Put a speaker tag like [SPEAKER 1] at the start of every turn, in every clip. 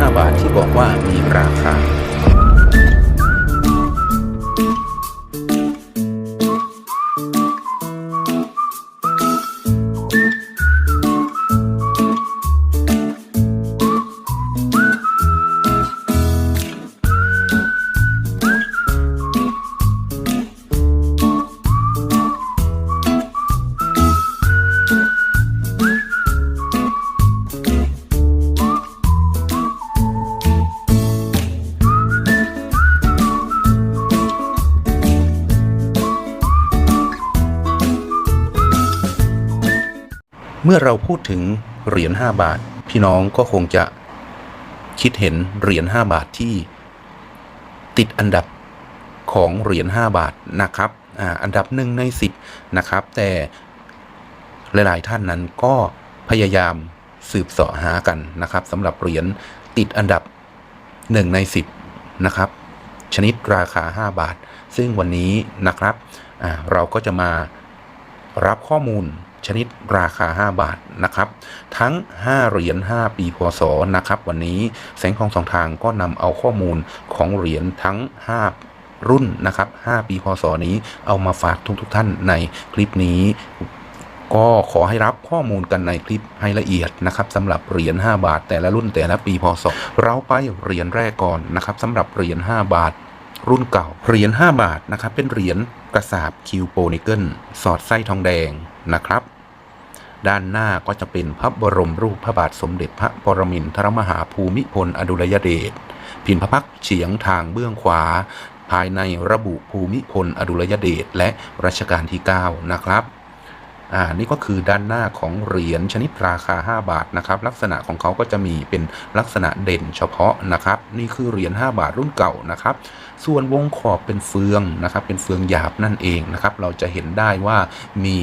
[SPEAKER 1] 5 บาทที่บอกว่ามีราคา มื่อเราพูดถึงเหรียญ5บาท พี่น้องก็คงจะคิดเห็นเหรียญ5บาทที่ติดอันดับของเหรียญ5บาทนะครับอ่าอันดับหนึ่งใน 10 นะครับ แต่หลาย ๆ ท่านนั้นก็พยายามสืบเสาะหากันนะครับสำหรับเหรียญติดอันดับ 1 ใน 10 นะครับ ชนิดราคา 5 บาท ซึ่งวันนี้นะครับเราก็จะมารับข้อมูล ชนิดราคา 5 บาทนะครับ ทั้ง 5 เหรียญ 5 ปีพศนะครับ วันนี้แสงทองสองทางก็นำเอาข้อมูลของเหรียญทั้ง 5รุ่นนะครับ 5 ปี พศ นี้ เอามาฝากทุกๆทท่านในคลิปนี้ ก็ขอให้รับข้อมูลกันในคลิปให้ละเอียดนะครับสำหรับเหรียญ 5 บาท แต่ละรุ่นแต่ละปี พศ เราไปเหรียญแรกก่อนนะครับสำหรับเหรียญ 5 บาท รุ่นเก่า เหรียญ5บาทนะครับเป็นเหรียญกระสาบคิวโปนิเกิลสอดไส้ทองแดงนะครับ ด้านหน้าก็จะเป็นพระบรมรูปพระบาทสมเด็จพระปรมินทรมหาภูมิพลอดุลยเดชพินพระพักตร์เฉียงทางเบื้องขวา ภายในระบุภูมิพลอดุลยเดชและรัชกาลที่ 9 นะครับ อ่านี่ก็คือด้านหน้าของเหรียญชนิดราคา 5 บาทนะครับ ลักษณะของเขาก็จะมีเป็นลักษณะเด่นเฉพาะนะครับ นี่คือเหรียญ5บาทรุ่นเก่านะครับ ส่วนวงขอบเป็นเฟืองนะครับ เป็นเฟืองหยาบนั่นเองนะครับ เราจะเห็นได้ว่ามี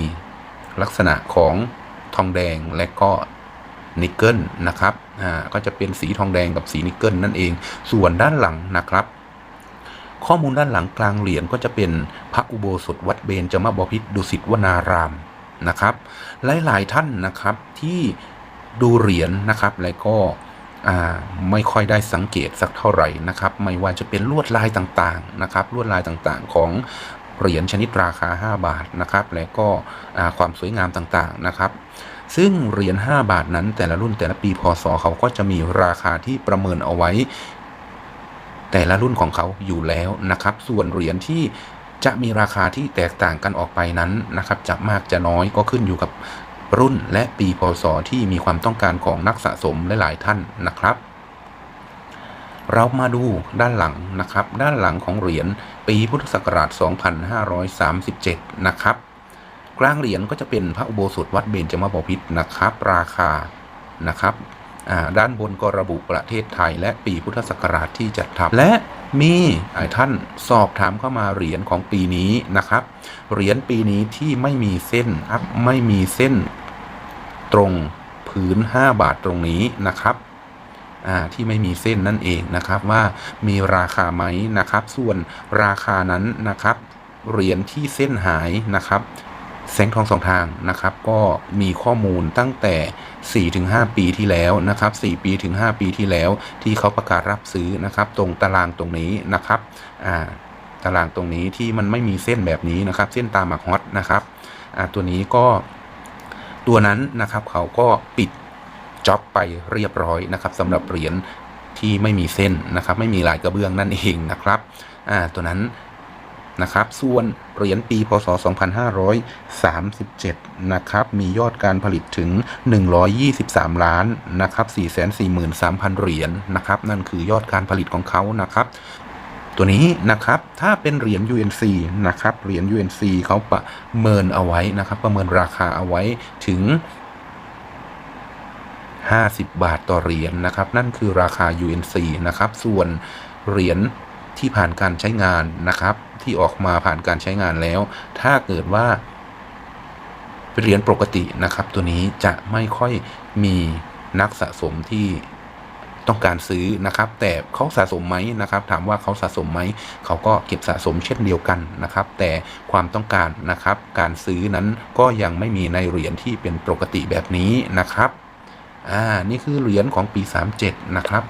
[SPEAKER 1] ลักษณะของทองแดงและก็นิกเกิลนะครับ อ่า ก็จะเป็นสีทองแดงกับสีนิกเกิลนั่นเอง ส่วนด้านหลังนะครับ ข้อมูลด้านหลังกลางเหรียญก็จะเป็นพระอุโบสถวัดเบญจมบพิตรดุสิตวนาราม นะครับ หลาย ๆ ท่านนะครับที่ดูเหรียญนะครับ แล้วก็ไม่ค่อยได้สังเกตสักเท่าไหร่นะครับ ไม่ว่าจะเป็นลวดลายต่างๆนะครับ ลวดลายต่างๆของเหรียญชนิดราคา 5 บาทนะครับ และก็ความสวยงามต่างๆนะครับ ซึ่งเหรียญ 5 บาทนั้นแต่ละรุ่นแต่ละปีพศเขาก็จะมีราคาที่ประเมินเอาไว้ แต่ละรุ่นของเขาอยู่แล้วนะครับ ส่วนเหรียญที่ จะมีราคาที่แตกต่างกันออกไปนั้นนะครับจะมากจะน้อยก็ขึ้นอยู่กับรุ่นและปีพศที่มีความต้องการของนักสะสมหลายๆท่านนะครับ เรามาดูด้านหลังนะครับ ด้านหลังของเหรียญปีพุทธศักราช 2537 นะครับ กลางเหรียญก็จะเป็นพระอุโบสถวัดเบญจมบพิตรนะครับ ราคานะครับ ด้านบนก็ระบุประเทศไทย และปีพุทธศักราชที่จัดทำและมีท่านสอบถามเข้ามาเหรียญของปีนี้นะครับ เหรียญปีนี้ที่ไม่มีเส้นอัพไม่มีเส้นตรงผืน 5 บาทตรงนี้นะครับที่ไม่มีเส้นนั่นเองนะครับว่ามีราคาไหมนะครับ ส่วนราคานั้นนะครับเหรียญที่เส้นหายนะครับ แสงทองสองทางนะครับ ก็มีข้อมูลตั้งแต่ 4-5 ปีที่แล้วนะครับ 4 ปีถึง 5 ปีที่แล้ว ที่เขาประกาศรับซื้อนะครับ ตรงตารางตรงนี้นะครับอ่าตารางตรงนี้ที่มันไม่มีเส้นแบบนี้นะครับ เส้นตามหมักฮอตนะครับอ่าตัวนี้ก็ตัวนั้นนะครับเขาก็ปิดจ็อบไปเรียบร้อยนะครับสำหรับเหรียญที่ไม่มีเส้นนะครับ ไม่มีลายกระเบื้องนั่นเองนะครับอ่าตัวนั้น นะครับ ส่วนเหรียญปีพศ 2537 นะครับ มียอดการผลิตถึง 123 ล้านนะครับ 443,000 เหรียญนะครับ นั่นคือยอดการผลิตของเขานะครับ ตัวนี้นะครับ ถ้าเป็นเหรียญ UNC นะครับ เหรียญ UNC เขาประเมินเอาไว้นะครับ ประเมินราคาเอาไว้ถึง50 บาทต่อเหรียญนะครับ นั่นคือราคา UNC นะครับ ส่วนเหรียญ ที่ผ่านการใช้งานนะครับ ที่ออกมาผ่านการใช้งานแล้ว ถ้าเกิดว่าเหรียญปกตินะครับ ตัวนี้จะไม่ค่อยมีนักสะสมที่ต้องการซื้อนะครับ แต่เขาสะสมไหมนะครับ ถามว่าเขาสะสมไหมเขาก็เก็บสะสมเช่นเดียวกันนะครับ แต่ความต้องการนะครับ การซื้อนั้นก็ยังไม่มีในเหรียญที่เป็นปกติแบบนี้นะครับอ่านี่คือเหรียญของปี 37 นะครับ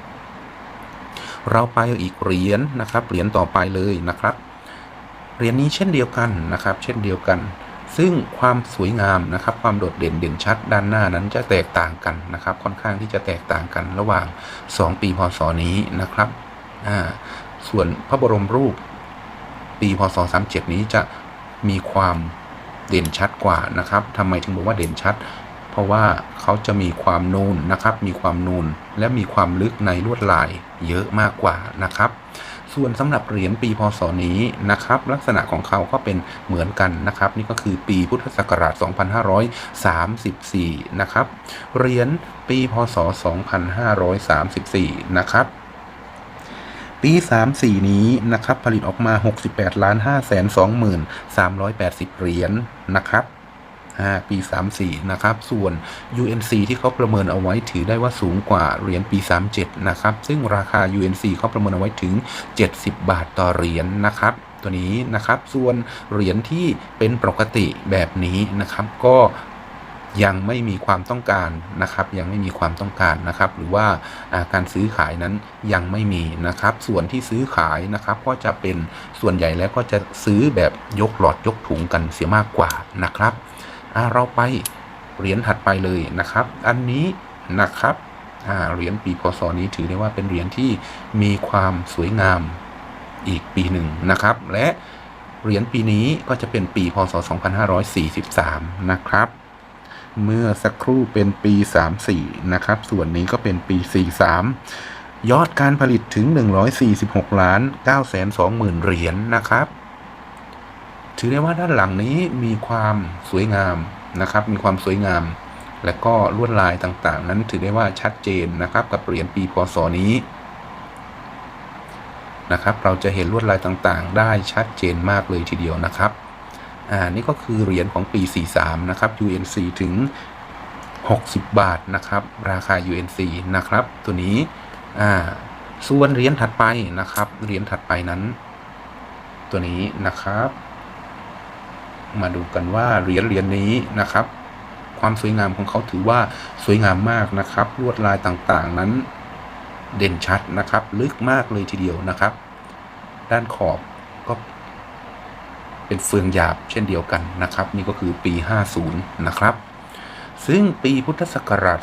[SPEAKER 1] เราไปอีกเหรียญนะครับ เหรียญต่อไปเลยนะครับ เหรียญนี้เช่นเดียวกันนะครับ เช่นเดียวกัน ซึ่งความสวยงามนะครับ ความโดดเด่นเด่นชัดด้านหน้านั้นจะแตกต่างกันนะครับ ค่อนข้างที่จะแตกต่างกันระหว่าง 2 ปีพศนี้นะครับส่วนพระบรมรูปปีพศ37นี้จะมีความเด่นชัดกว่านะครับทำไมถึงบอกว่าเด่นชัด เพราะว่าเขาจะมีความนูนนะครับ มีความนูน และมีความลึกในลวดลายเยอะมากกว่านะครับ ส่วนสำหรับเหรียญปีพศนี้นะครับ ลักษณะของเขาก็เป็นเหมือนกันนะครับ นี่ก็คือปีพุทธศักราช 2534 นะครับเหรียญปีพศ 2534 นะครับปี 34 นี้นะครับผลิตออกมา 68 ล้าน5แสน23,380 เหรียญนะครับ อ่าปี 34 นะครับ ส่วน UNC ที่เขาประเมินเอาไว้ถือได้ว่าสูงกว่าเหรียญปี 37 นะครับ ซึ่งราคา UNC เขาประเมินเอาไว้ถึง 70 บาทต่อเหรียญนะครับตัวนี้นะครับ ส่วนเหรียญที่เป็นปกติแบบนี้นะครับ ก็ยังไม่มีความต้องการนะครับ ยังไม่มีความต้องการนะครับ หรือว่าการซื้อขายนั้นยังไม่มีนะครับ ส่วนที่ซื้อขายนะครับ ก็จะเป็นส่วนใหญ่แล้วก็จะซื้อแบบยกหลอดยกถุงกันเสียมากกว่านะครับ เราไปเหรียญถัดไปเลยนะครับ อันนี้นะครับเหรียญปีพศนี้ถือได้ว่าเป็นเหรียญที่มีความสวยงามอีกปีหนึ่งนะครับ และเหรียญปีนี้ก็จะเป็นปีพศ 2543 นะครับ เมื่อสักครู่เป็นปี 34 นะครับ ส่วนนี้ก็เป็นปี 43 ยอดการผลิตถึง 146 ล้าน9แสน2หมื่นเหรียญนะครับ ถือได้ว่าด้านหลังนี้มีความสวยงามนะครับ มีความสวยงาม และก็ลวดลายต่างๆ นั้นถือได้ว่าชัดเจนนะครับ กับเหรียญปีพศนี้นะครับ เราจะเห็นลวดลายต่างๆ ได้ชัดเจนมากเลยทีเดียวนะครับ อ่า นี่ก็คือเหรียญของปี 43 นะครับ UNC ถึง 60 บาทนะครับ ราคา UNC นะครับ ตัวนี้ อ่า ส่วนเหรียญถัดไปนะครับ เหรียญถัดไปนั้น ตัวนี้นะครับ มาดูกันว่าเหรียญเหรียญนี้นะครับ ความสวยงามของเขาถือว่าสวยงามมากนะครับ ลวดลายต่างๆนั้นเด่นชัดนะครับ ลึกมากเลยทีเดียวนะครับ ด้านขอบก็เป็นเฟืองหยาบเช่นเดียวกันนะครับ นี่ก็คือปี 50 นะครับ ซึ่งปีพุทธศักราช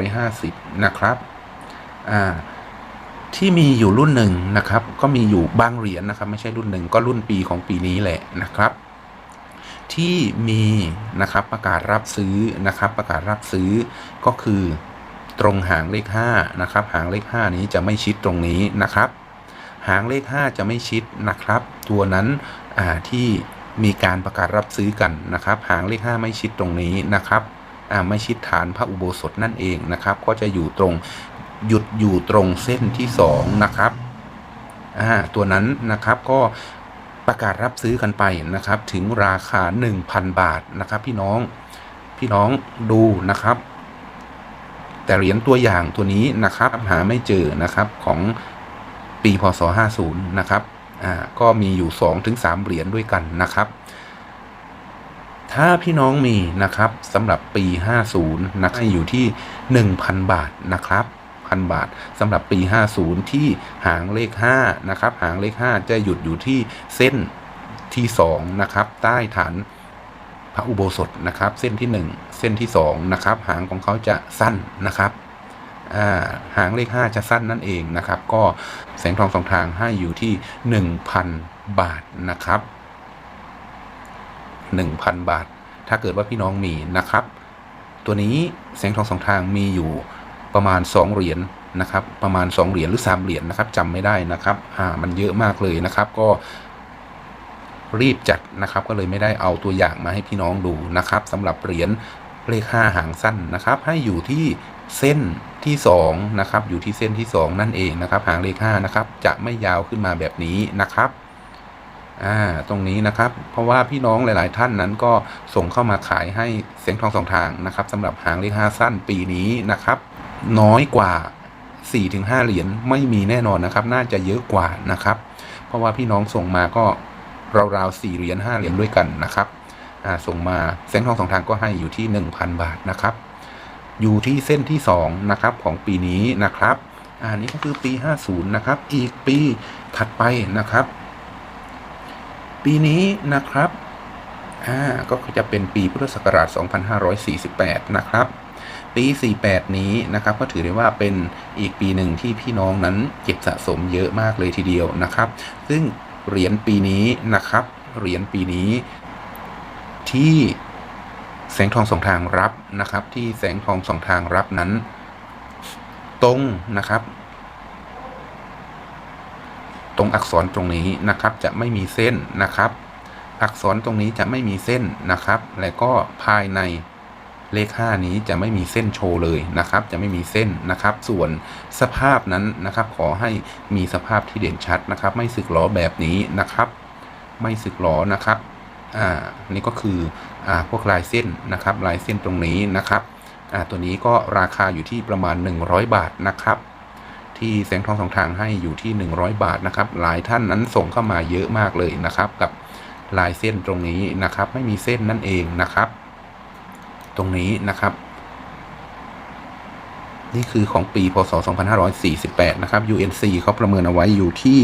[SPEAKER 1] 2550 นะครับอ่าที่มีอยู่รุ่นหนึ่งนะครับ ก็มีอยู่บางเหรียญนะครับ ไม่ใช่รุ่นหนึ่งก็รุ่นปีของปีนี้แหละนะครับ ที่มีนะครับประกาศรับซื้อนะครับ ประกาศรับซื้อก็คือตรงหางเลข5นะครับ หางเลข 5 นี้จะไม่ชิดตรงนี้นะครับ หางเลข 5 จะไม่ชิดนะครับ ตัวนั้นอ่าที่มีการประกาศรับซื้อกันนะครับ หางเลข 5 ไม่ชิดตรงนี้นะครับอ่าไม่ชิดฐานพระอุโบสถนั่นเองนะครับ ก็จะอยู่ตรงหยุดอยู่ตรงเส้นที่2นะครับอ่าตัวนั้นนะครับก็ ประกาศรับซื้อกันไปนะครับ ถึงราคา 1,000 บาทนะครับ พี่น้องพี่น้องดูนะครับ แต่เหรียญตัวอย่างตัวนี้นะครับ หาไม่เจอนะครับของปีพศ 50 นะครับอ่าก็มีอยู่ 2-3ถึง3เหรียญด้วยกันนะครับ ถ้าพี่น้องมีนะครับสำหรับปี 50 นะให้อยู่ที่ 1,000 บาทนะครับ พันบาทสำหรับปี 50 ที่หางเลข5นะครับหางเลข 5 จะหยุดอยู่ที่เส้นที่2นะครับใต้ฐานพระอุโบสถนะครับ เส้นที่ 1 เส้นที่2นะครับหางของเขาจะสั้นนะครับาหางเลข 5 จะสั้นนั่นเองนะครับ ก็แสงทองสองทางให้อยู่ที่ 1,000 บาทนะครับ 1,000 บาท ถ้าเกิดว่าพี่น้องมีนะครับ ตัวนี้แสงทองสองทางมีอยู่ ประมาณ 2 เหรียญนะครับ ประมาณ 2 เหรียญหรือ 3 เหรียญนะครับจำไม่ได้นะครับอ่ามันเยอะมากเลยนะครับ ก็รีบจัดนะครับ ก็เลยไม่ได้เอาตัวอย่างมาให้พี่น้องดูนะครับสำหรับเหรียญเลข5หางสั้นนะครับ ให้อยู่ที่เส้นที่2นะครับ อยู่ที่เส้นที่ 2 นั่นเองนะครับ หางเลข5นะครับ จะไม่ยาวขึ้นมาแบบนี้นะครับ อ่าตรงนี้นะครับ เพราะว่าพี่น้องหลาย ๆ ท่านนั้นก็ส่งเข้ามาขายให้เสียงทองสองทางนะครับสำหรับหางเลขห้าสั้นปีนี้นะครับ น้อยกว่า 4-5 เหรียญไม่มีแน่นอนนะครับ น่าจะเยอะกว่านะครับ เพราะว่าพี่น้องส่งมาก็ราวๆ4เหรียญ5เหรียญด้วยกันนะครับอ่าส่งมาเสียงทองสองทางก็ให้อยู่ที่ 1,000 บาทนะครับ อยู่ที่เส้นที่2นะครับของปีนี้นะครับอ่านี้ก็คือปี 50นะครับอีกปีถัดไปนะครับ ปีนี้นะครับอ่าก็จะเป็นปีพุทธศักราช 2548 นะครับ ปี 48 นี้นะครับก็ถือได้ว่าเป็นอีกปีหนึ่งที่พี่น้องนั้นเก็บสะสมเยอะมากเลยทีเดียวนะครับ ซึ่งเหรียญปีนี้นะครับเหรียญปีนี้ที่แสงทองสองทางรับนะครับ ที่แสงทองสองทางรับนั้น ตรงนะครับ ตรงอักษรตรงนี้นะครับจะไม่มีเส้นนะครับ อักษรตรงนี้จะไม่มีเส้นนะครับ และก็ภายในเลข 5 นี้จะไม่มีเส้นโชว์เลยนะครับ จะไม่มีเส้นนะครับ ส่วนสภาพนั้นนะครับ ขอให้มีสภาพที่เด่นชัดนะครับ ไม่สึกหรอแบบนี้นะครับ ไม่สึกหรอนะครับอ่านี่ก็คืออ่าพวกลายเส้นนะครับ ลายเส้นตรงนี้นะครับอ่าตัวนี้ก็ราคาอยู่ที่ประมาณ 100 บาทนะครับ ที่แสงทองสองทางให้อยู่ที่ 100 บาทนะครับ หลายท่านนั้นส่งเข้ามาเยอะมากเลยนะครับ กับลายเส้นตรงนี้นะครับ ไม่มีเส้นนั่นเองนะครับ ตรงนี้นะครับ นี่คือของปีพศ 2548 นะครับ UNC เขาประเมินเอาไว้อยู่ที่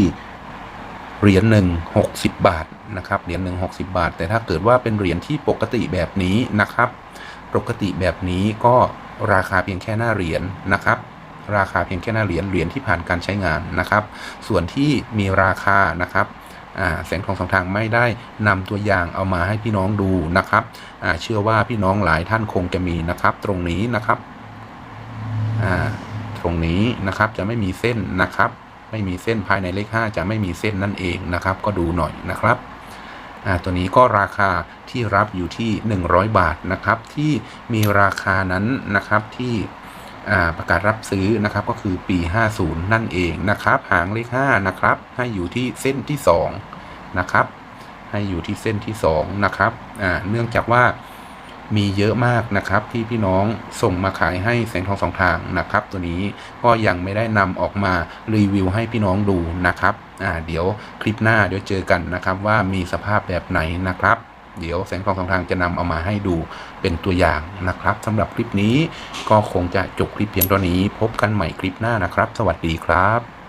[SPEAKER 1] เหรียญหนึ่งหกสิบบาทนะครับเหรียญหนึ่งหกสิบาท แต่ถ้าเกิดว่าเป็นเหรียญที่ปกติแบบนี้นะครับ ปกติแบบนี้ก็ราคาเพียงแค่หน้าเหรียญนะครับ ราคาเพียงแค่หน้าเหรียญเหรียญที่ผ่านการใช้งานนะครับ ส่วนที่มีราคานะครับแสงทองสองทางไม่ได้นำตัวอย่างเอามาให้พี่น้องดูนะครับเชื่อว่าพี่น้องหลายท่านคงจะมีนะครับ ตรงนี้นะครับตรงนี้นะครับจะไม่มีเส้นนะครับ ไม่มีเส้นภายในเลข 5 จะไม่มีเส้นนั่นเองนะครับ ก็ดูหน่อยนะครับตัวนี้ก็ราคาที่รับอยู่ที่ 100 บาทนะครับ ที่มีราคานั้นนะครับที่ ประกาศรับซื้อนะครับก็คือปี 50 นั่นเองนะครับ หางเลข5นะครับ ให้อยู่ที่เส้นที่2นะครับ ให้อยู่ที่เส้นที่2นะครับเนื่องจากว่ามีเยอะมากนะครับที่พี่น้องส่งมาขายให้แสงทองสองทางนะครับ ตัวนี้ก็ยังไม่ได้นำออกมารีวิวให้พี่น้องดูนะครับอ่าเดี๋ยวคลิปหน้าเดี๋ยวเจอกันนะครับว่ามีสภาพแบบไหนนะครับ เดี๋ยวแสงทองสองทางจะนำเอามาให้ดูเป็นตัวอย่างนะครับสำหรับคลิปนี้ก็คงจะจบคลิปเพียงเท่านี้ พบกันใหม่คลิปหน้านะครับ สวัสดีครับ